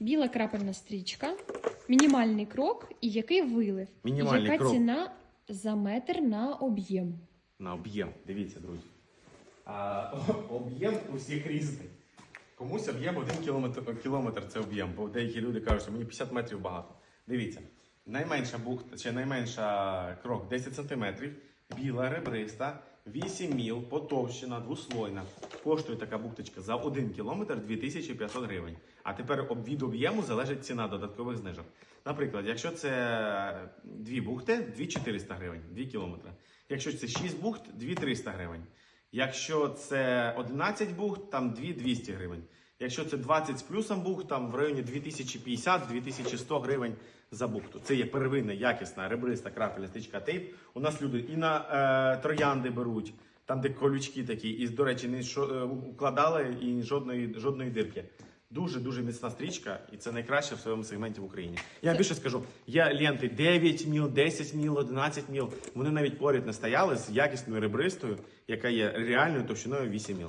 Біла крапельна стрічка, мінімальний крок і який вилив. Мінімальний Яка крок. ціна за метр на об'єм? На об'єм. Дивіться, друзі. А, об'єм у всіх різний. Комусь об'єм 1 кілометр, кілометр це об'єм, бо деякі люди кажуть, що мені 50 метрів багато. Дивіться, найменша бухта чи найменша крок 10 см, біла, ребриста, 8 міл, потовщена, двослойна. Коштує така бухточка за 1 кілометр 2500 гривень. А тепер від об'єму залежить ціна додаткових знижок. Наприклад, якщо це дві бухти, 2400 гривень, 2 кілометри. Якщо це 6 бухт, 2300 гривень. Якщо це 11 бухт, там 2200 гривень. Якщо це 20 з плюсом бухт, там в районі 2050-2100 гривень за бухту. Це є первинна, якісна, ребриста, крапельна стрічка тейп. У нас люди і на е, троянди беруть, там де колючки такі, і, до речі, не що, е, укладали і жодної, жодної дирки. Дуже дуже міцна стрічка, і це найкраще в своєму сегменті в Україні. Я більше скажу, є ленти 9 міл, 10 міл, 11 міл. Вони навіть поряд не стояли з якісною ребристою, яка є реальною товщиною 8 міл.